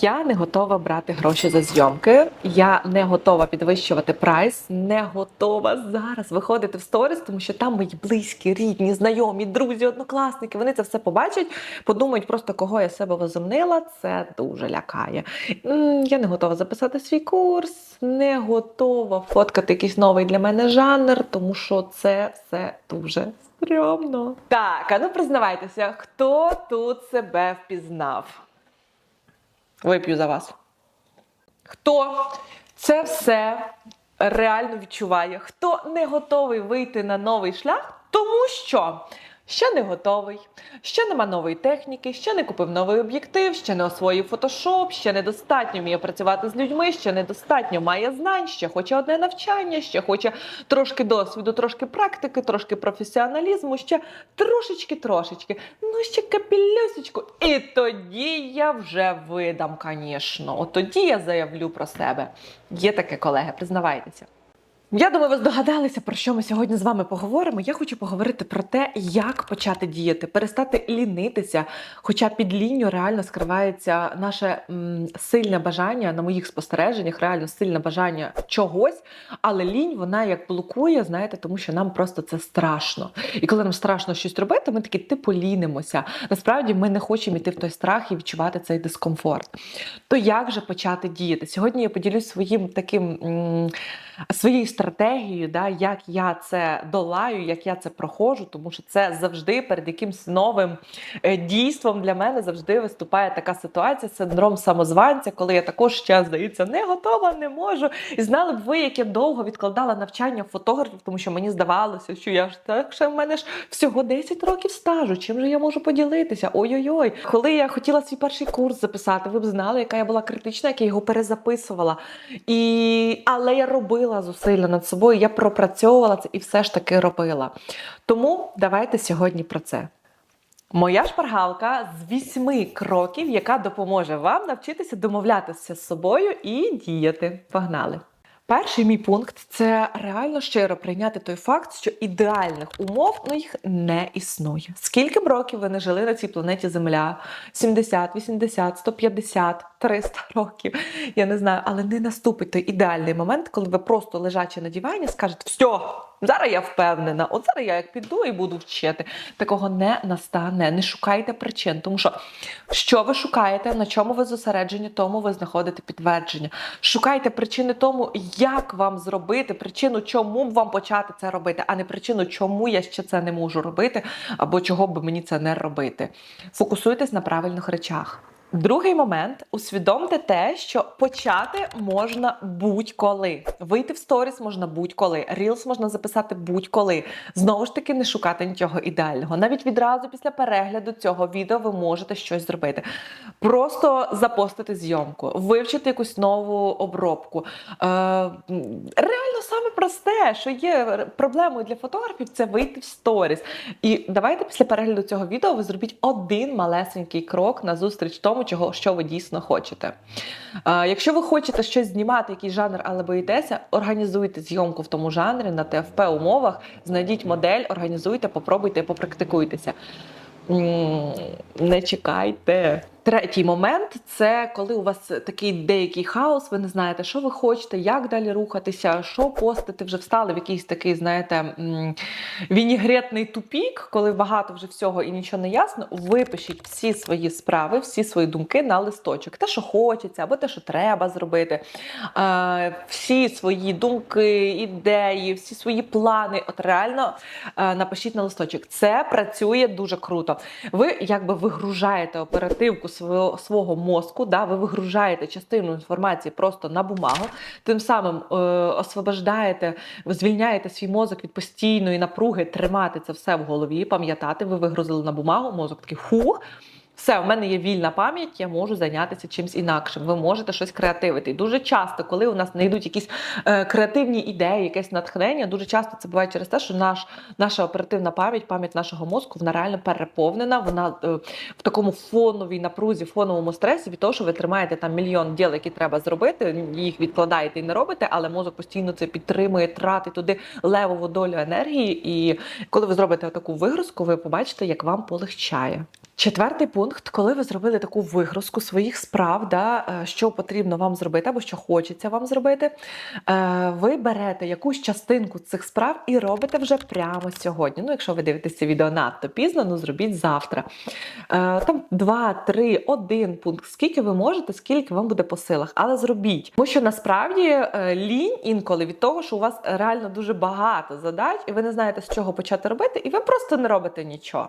Я не готова брати гроші за зйомки. Я не готова підвищувати прайс, не готова зараз виходити в сторіс, тому що там мої близькі, рідні, знайомі, друзі, однокласники. Вони це все побачать, подумають просто, кого я себе возомнила. Це дуже лякає. Я не готова записати свій курс, не готова фоткати якийсь новий для мене жанр, тому що це все дуже стрьомно. Так, а ну признавайтеся, хто тут себе впізнав? Вип'ю за вас. Хто це все реально відчуває? Хто не готовий вийти на новий шлях, тому що ще не готовий, ще нема нової техніки, ще не купив новий об'єктив, ще не освоїв фотошоп, ще недостатньо вміє працювати з людьми, ще недостатньо має знань, ще хоче одне навчання, ще хоче трошки досвіду, трошки практики, трошки професіоналізму, ще трошечки, трошечки, ну ще капілюсечку. І тоді я вже видам, звісно. От тоді я заявлю про себе. Є таке, колеги, признавайтеся. Я думаю, ви здогадалися, про що ми сьогодні з вами поговоримо. Я хочу поговорити про те, як почати діяти, перестати лінитися. Хоча під лінню реально скривається наше м, сильне бажання на моїх спостереженнях, реально сильне бажання чогось, але лінь вона як блокує, знаєте, тому що нам просто це страшно. І коли нам страшно щось робити, ми такі типу лінимося. Насправді ми не хочемо йти в той страх і відчувати цей дискомфорт. То як же почати діяти? Сьогодні я поділюсь своїм таким м, своєю стратегією, да, як я це долаю, як я це проходжу, тому що це завжди перед якимсь новим е, дійством для мене завжди виступає така ситуація, синдром самозванця, коли я також ще, здається, не готова, не можу. І знали б ви, як я довго відкладала навчання фотографів, тому що мені здавалося, що я ж так ще в мене ж всього 10 років стажу. Чим же я можу поділитися? Ой-ой-ой. Коли я хотіла свій перший курс записати, ви б знали, яка я була критична, як я його перезаписувала. І... Але я робила зусилля над собою, я пропрацьовувала це і все ж таки робила. Тому давайте сьогодні про це. Моя шпаргалка з вісьми кроків, яка допоможе вам навчитися домовлятися з собою і діяти. Погнали! Перший мій пункт це реально щиро прийняти той факт, що ідеальних умов ну їх не існує. Скільки б років ви не жили на цій планеті Земля? 70, 80, 150, 300 років. Я не знаю, але не наступить той ідеальний момент, коли ви просто лежачи на дивані, скажете, все, зараз я впевнена, от зараз я як піду і буду вчити. Такого не настане. Не шукайте причин, тому що що ви шукаєте, на чому ви зосереджені, тому ви знаходите підтвердження. Шукайте причини тому, як вам зробити, причину, чому б вам почати це робити, а не причину, чому я ще це не можу робити, або чого б мені це не робити. Фокусуйтесь на правильних речах. Другий момент усвідомте те, що почати можна будь-коли. Вийти в сторіс можна будь-коли. Рілс можна записати будь-коли. Знову ж таки, не шукати нічого ідеального. Навіть відразу після перегляду цього відео ви можете щось зробити. Просто запостити зйомку, вивчити якусь нову обробку. Е, реально саме просте, що є проблемою для фотографів, це вийти в сторіс. І давайте після перегляду цього відео ви зробіть один малесенький крок на зустріч тому, чого що ви дійсно хочете. А, якщо ви хочете щось знімати, якийсь жанр, але боїтеся, організуйте зйомку в тому жанрі на ТФП умовах, знайдіть модель, організуйте, попробуйте попрактикуйтеся. Не чекайте. Третій момент це коли у вас такий деякий хаос, ви не знаєте, що ви хочете, як далі рухатися, що постити, вже встали в якийсь такий, знаєте, вінігретний тупік, коли багато вже всього і нічого не ясно. Випишіть всі свої справи, всі свої думки на листочок. Те, що хочеться, або те, що треба зробити. Всі свої думки, ідеї, всі свої плани. От реально напишіть на листочок. Це працює дуже круто. Ви якби вигружаєте оперативку свого, свого мозку, да, ви вигружаєте частину інформації просто на бумагу, тим самим е, освобождаєте, звільняєте свій мозок від постійної напруги, тримати це все в голові, пам'ятати. Ви вигрузили на бумагу, мозок такий хух. Все, в мене є вільна пам'ять, я можу зайнятися чимось інакшим. Ви можете щось креативити. І дуже часто, коли у нас не йдуть якісь е, креативні ідеї, якесь натхнення, дуже часто це буває через те, що наш, наша оперативна пам'ять, пам'ять нашого мозку, вона реально переповнена. Вона е, в такому фоновій напрузі, фоновому стресі від того, що ви тримаєте там мільйон діл, які треба зробити, їх відкладаєте і не робите, але мозок постійно це підтримує, тратить туди левову долю енергії. І коли ви зробите таку вигрузку, ви побачите, як вам полегчає. Четвертий пункт пункт, коли ви зробили таку вигрузку своїх справ, да, е, що потрібно вам зробити або що хочеться вам зробити, е, ви берете якусь частинку цих справ і робите вже прямо сьогодні. Ну, якщо ви дивитесь це відео надто пізно, ну зробіть завтра. Е, Там два, три, один пункт. Скільки ви можете, скільки вам буде по силах, але зробіть. Тому що насправді лінь інколи від того, що у вас реально дуже багато задач, і ви не знаєте, з чого почати робити, і ви просто не робите нічого.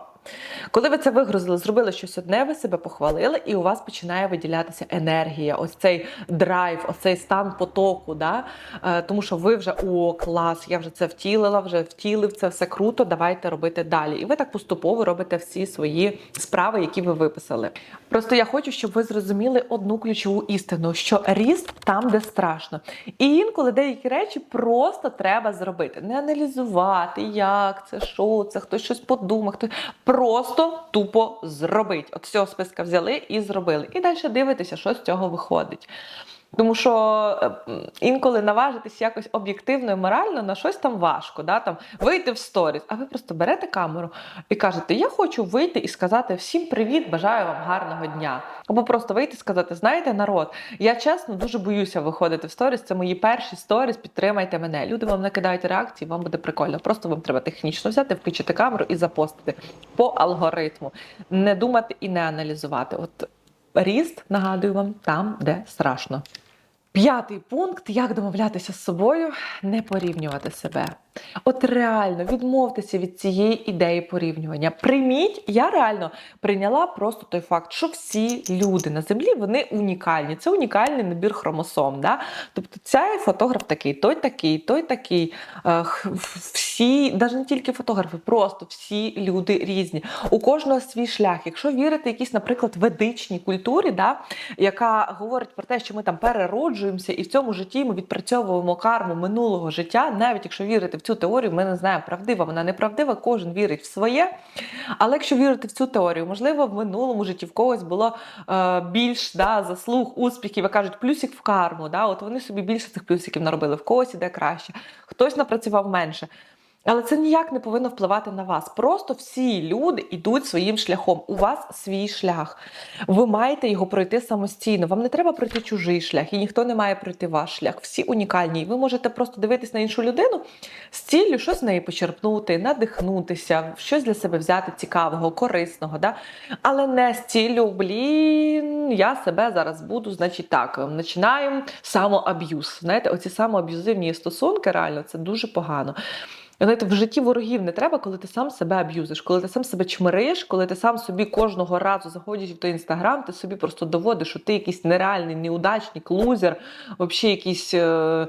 Коли ви це вигрузили, зробили щось одне, ви себе похвалили, і у вас починає виділятися енергія, ось цей драйв, ось цей стан потоку. Да? Е, Тому що ви вже о, клас, я вже це втілила, вже втілив це все круто. Давайте робити далі. І ви так поступово робите всі свої справи, які ви виписали. Просто я хочу, щоб ви зрозуміли одну ключову істину: що ріст там, де страшно. І інколи деякі речі просто треба зробити. Не аналізувати, як це, що це, хтось щось подумав, хтось просто тупо зробить. З цього списка взяли і зробили. І далі дивитеся, що з цього виходить. Тому що е, інколи наважитись якось об'єктивно і морально на щось там важко, да? там, вийти в сторіс, а ви просто берете камеру і кажете, я хочу вийти і сказати всім привіт, бажаю вам гарного дня. Або просто вийти і сказати, знаєте, народ, я чесно дуже боюся виходити в сторіс. Це мої перші сторіс, підтримайте мене. Люди вам накидають реакції, вам буде прикольно. Просто вам треба технічно взяти, включити камеру і запостити по алгоритму. Не думати і не аналізувати. От ріст, нагадую вам, там, де страшно. П'ятий пункт: як домовлятися з собою, не порівнювати себе. От реально відмовтеся від цієї ідеї порівнювання. Прийміть, я реально прийняла просто той факт, що всі люди на землі вони унікальні. Це унікальний набір хромосом. Да? Тобто цей фотограф такий, той такий, той такий. Е, Всі, навіть не тільки фотографи, просто всі люди різні. У кожного свій шлях. Якщо вірити якійсь, наприклад, ведичній культурі, да, яка говорить про те, що ми там перероджуємося, і в цьому житті ми відпрацьовуємо карму минулого життя, навіть якщо вірити в цю теорію, ми не знаємо, правдива вона неправдива, кожен вірить в своє. Але якщо вірити в цю теорію, можливо, в минулому житті в когось було е, більш да, заслуг, успіхів, як кажуть, плюсик в карму. Да, от вони собі більше цих плюсиків наробили, в когось іде краще, хтось напрацював менше. Але це ніяк не повинно впливати на вас. Просто всі люди йдуть своїм шляхом. У вас свій шлях. Ви маєте його пройти самостійно. Вам не треба пройти чужий шлях, і ніхто не має пройти ваш шлях. Всі унікальні. І ви можете просто дивитись на іншу людину з ціллю щось з неї почерпнути, надихнутися, щось для себе взяти цікавого, корисного. Да? Але не з ціллю, блін, я себе зараз буду, значить так, починаємо самоаб'юз. Знаєте, оці самоаб'юзивні стосунки, реально, це дуже погано. Знаєте, в житті ворогів не треба, коли ти сам себе аб'юзиш, коли ти сам себе чмириш, коли ти сам собі кожного разу заходячи в той інстаграм, ти собі просто доводиш, що ти якийсь нереальний, неудачник, лузер, взагалі якийсь е,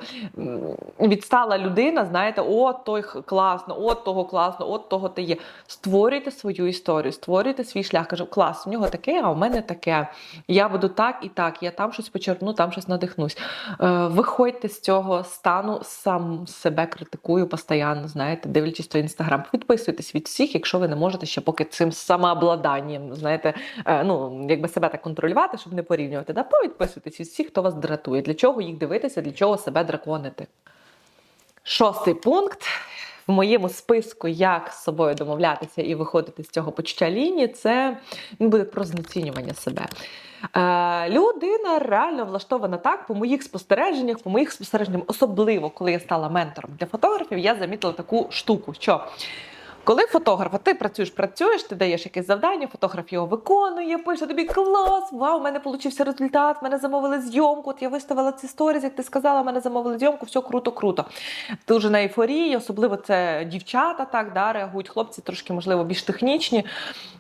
відстала людина. Знаєте, от той класно, от того класно, от того ти є. Створюйте свою історію, створюйте свій шлях. Каже, клас, у нього таке, а у мене таке. Я буду так і так. Я там щось почерпну, там щось надихнусь. Е, виходьте з цього стану, сам себе критикую постійно, дивлячись той інстаграм. Підписуйтесь від всіх, якщо ви не можете ще поки цим самообладанням, знаєте, е, ну якби себе так контролювати, щоб не порівнювати. Да? Повідписуйтесь від всіх, хто вас дратує. Для чого їх дивитися, для чого себе драконити. Шостий пункт. В моєму списку, як з собою домовлятися і виходити з цього почуття лінії, це буде про знецінювання себе. Е, людина реально влаштована так, по моїх спостереженнях, по моїх спостереженнях, особливо коли я стала ментором для фотографів, я замітила таку штуку, що коли фотограф, а ти працюєш, працюєш, ти даєш якесь завдання, фотограф його виконує, пише тобі клас, вау, у мене получився результат, мене замовили зйомку. От я виставила ці сторіс, як ти сказала, мене замовили зйомку, все круто, круто. Дуже на ейфорії, особливо це дівчата так да, реагують. Хлопці трошки, можливо, більш технічні.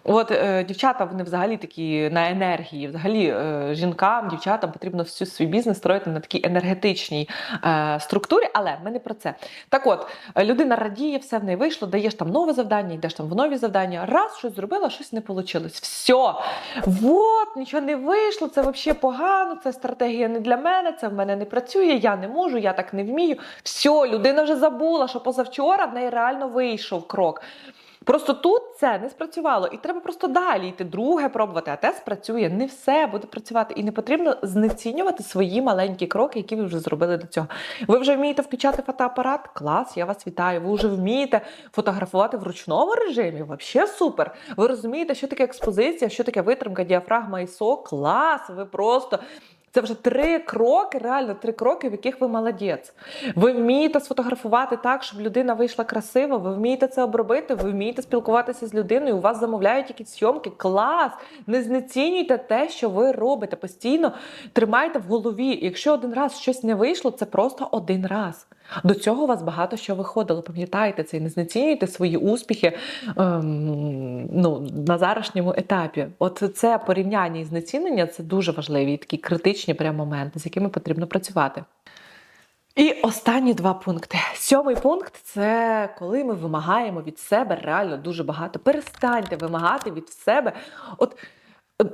От е, дівчата вони взагалі такі на енергії. Взагалі е, жінкам, дівчатам потрібно всю свій бізнес строїти на такій енергетичній е, структурі, але ми не про це. Так от, людина радіє, все в неї вийшло, даєш там нове завдання, йдеш там в нові завдання. Раз щось зробила, щось не вийшло. Все, от, нічого не вийшло, це взагалі погано, це стратегія не для мене, це в мене не працює, я не можу, я так не вмію. Все, людина вже забула, що позавчора в неї реально вийшов крок. Просто тут це не спрацювало, і треба просто далі йти, друге пробувати, а те спрацює. Не все буде працювати, і не потрібно знецінювати свої маленькі кроки, які ви вже зробили до цього. Ви вже вмієте включати фотоапарат? Клас, я вас вітаю. Ви вже вмієте фотографувати в ручному режимі? Вообще супер. Ви розумієте, що таке експозиція, що таке витримка, діафрагма ISO? Клас! Ви просто. Це вже три кроки, реально три кроки, в яких ви молодець. Ви вмієте сфотографувати так, щоб людина вийшла красиво, ви вмієте це обробити, ви вмієте спілкуватися з людиною, у вас замовляють якісь зйомки. Клас! Не знецінюйте те, що ви робите. Постійно тримайте в голові. Якщо один раз щось не вийшло, це просто один раз. До цього у вас багато що виходило. Пам'ятайте це і не знецінюйте свої успіхи ем, ну, на зарашньому етапі. От це порівняння і знецінення це дуже важливі і такі критичні прям моменти, з якими потрібно працювати. І останні два пункти. Сьомий пункт це коли ми вимагаємо від себе реально дуже багато. Перестаньте вимагати від себе. От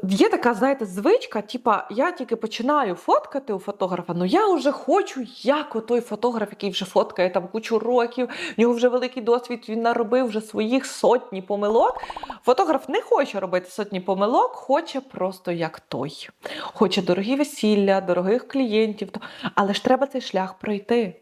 є така, знаєте, звичка, типа я тільки починаю фоткати у фотографа, ну я вже хочу, як отой фотограф, який вже фоткає там кучу років, в нього вже великий досвід, він наробив вже своїх сотні помилок. Фотограф не хоче робити сотні помилок, хоче просто як той. Хоче дорогі весілля, дорогих клієнтів. Але ж треба цей шлях пройти.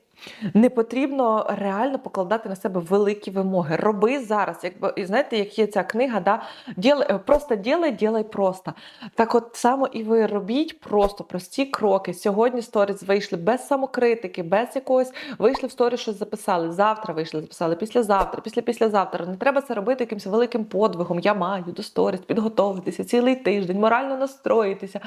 Не потрібно реально покладати на себе великі вимоги. Роби зараз. Якби знаєте, як є ця книга, да? Діл, е, просто ділай, ділай просто. Так от само і ви робіть просто прості кроки. Сьогодні сторіс вийшли без самокритики, без якогось вийшли в сторіс, щось записали. Завтра вийшли, записали, післязавтра, після післязавтра. Не треба це робити якимось великим подвигом. Я маю до сторіс підготовитися цілий тиждень, морально настроїтися,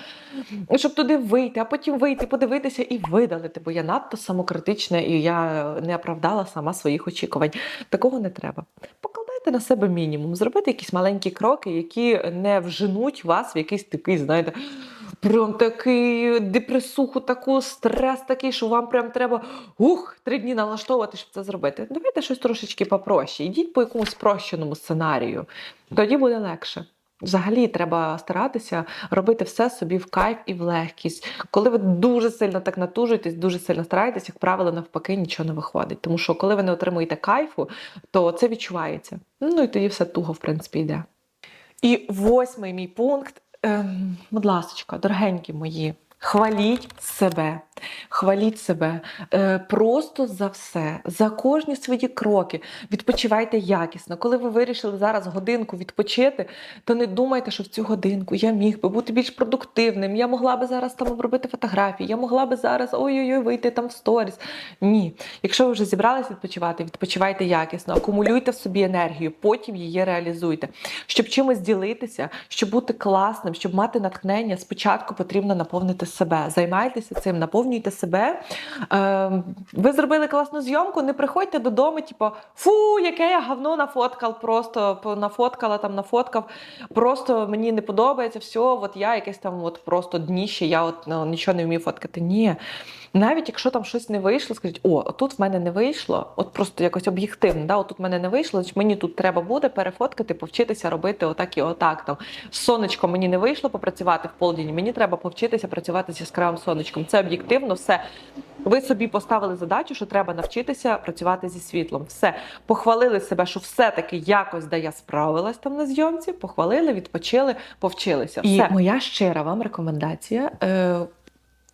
щоб туди вийти, а потім вийти, подивитися і видалити, бо я надто самокритична і я не оправдала сама своїх очікувань. Такого не треба. Покладайте на себе мінімум, зробити якісь маленькі кроки, які не вженуть вас в якийсь такий, знаєте. Прям такий депресуху, таку стрес такий, що вам прям треба ух, три дні налаштовувати, щоб це зробити. Давайте щось трошечки попроще. Йдіть по якомусь спрощеному сценарію. Тоді буде легше. Взагалі треба старатися робити все собі в кайф і в легкість. Коли ви дуже сильно так натужуєтесь, дуже сильно стараєтесь, як правило, навпаки, нічого не виходить. Тому що коли ви не отримуєте кайфу, то це відчувається. Ну і тоді все туго, в принципі, йде. І восьмий мій пункт. Ем, будь ласка, дорогенькі мої, хваліть себе. Хваліть себе е, просто за все, за кожні свої кроки. Відпочивайте якісно. Коли ви вирішили зараз годинку відпочити, то не думайте, що в цю годинку я міг би бути більш продуктивним. Я могла би зараз там обробити фотографії, я могла би зараз ой-ой-ой вийти там в сторіс. Ні. Якщо ви вже зібрались відпочивати, відпочивайте якісно, акумулюйте в собі енергію, потім її реалізуйте. Щоб чимось ділитися, щоб бути класним, щоб мати натхнення, спочатку потрібно наповнити себе. Займайтеся цим, наповнюйте себе. Е, ви зробили класну зйомку, не приходьте додому, типу, фу, яке я говно нафоткав, просто нафоткала там, нафоткав. Просто мені не подобається все. От я якесь там от просто дніще, я от ну, нічого не вмію фоткати. Ні. Навіть якщо там щось не вийшло, скажіть, о, тут в мене не вийшло, от просто якось об'єктивно, да, от тут в мене не вийшло, значить мені тут треба буде перефоткати, повчитися робити отак і отак. Там з сонечком мені не вийшло попрацювати в полдень, мені треба повчитися працювати з яскравим сонечком. Це об'єктивно, все. Ви собі поставили задачу, що треба навчитися працювати зі світлом. Все, похвалили себе, що все-таки якось де я справилась там на зйомці, похвалили, відпочили, повчилися. І моя щира вам рекомендація. Е,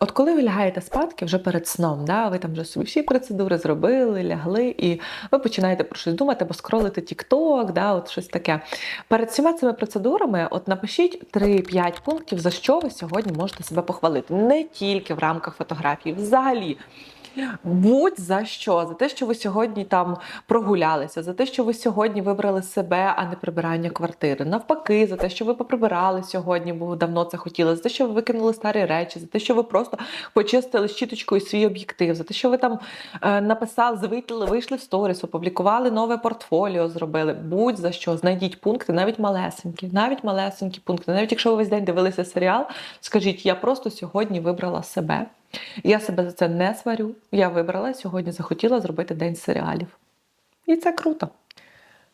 От коли ви лягаєте спадки вже перед сном, да, ви там вже собі всі процедури зробили, лягли, і ви починаєте про щось думати, або скролити TikTok, да, от щось таке. Перед всіма цими процедурами от напишіть 3-5 пунктів, за що ви сьогодні можете себе похвалити. Не тільки в рамках фотографії, взагалі. Будь за що, за те, що ви сьогодні там прогулялися, за те, що ви сьогодні вибрали себе, а не прибирання квартири. Навпаки, за те, що ви поприбирали сьогодні, бо давно це хотіли, за те, що ви викинули старі речі, за те, що ви просто почистили щіточкою свій об'єктив, за те, що ви там е, написали, звитили, вийшли в сторіс, опублікували нове портфоліо, зробили. Будь за що, знайдіть пункти, навіть малесенькі, навіть малесенькі пункти. Навіть якщо ви весь день дивилися серіал, скажіть, я просто сьогодні вибрала себе. Я себе за це не сварю. Я вибрала сьогодні, захотіла зробити день серіалів. І це круто.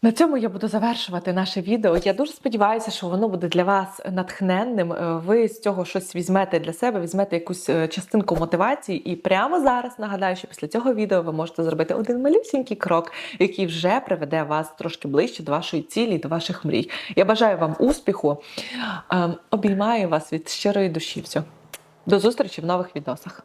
На цьому я буду завершувати наше відео. Я дуже сподіваюся, що воно буде для вас натхненним. Е, Ви з цього щось візьмете для себе, візьмете якусь е, частинку мотивації. І прямо зараз нагадаю, що після цього відео ви можете зробити один малюсінький крок, який вже приведе вас трошки ближче до вашої цілі, до ваших мрій. Я бажаю вам успіху. Ем, Обіймаю вас від щирої душі. Все. До зустрічі в нових відосах.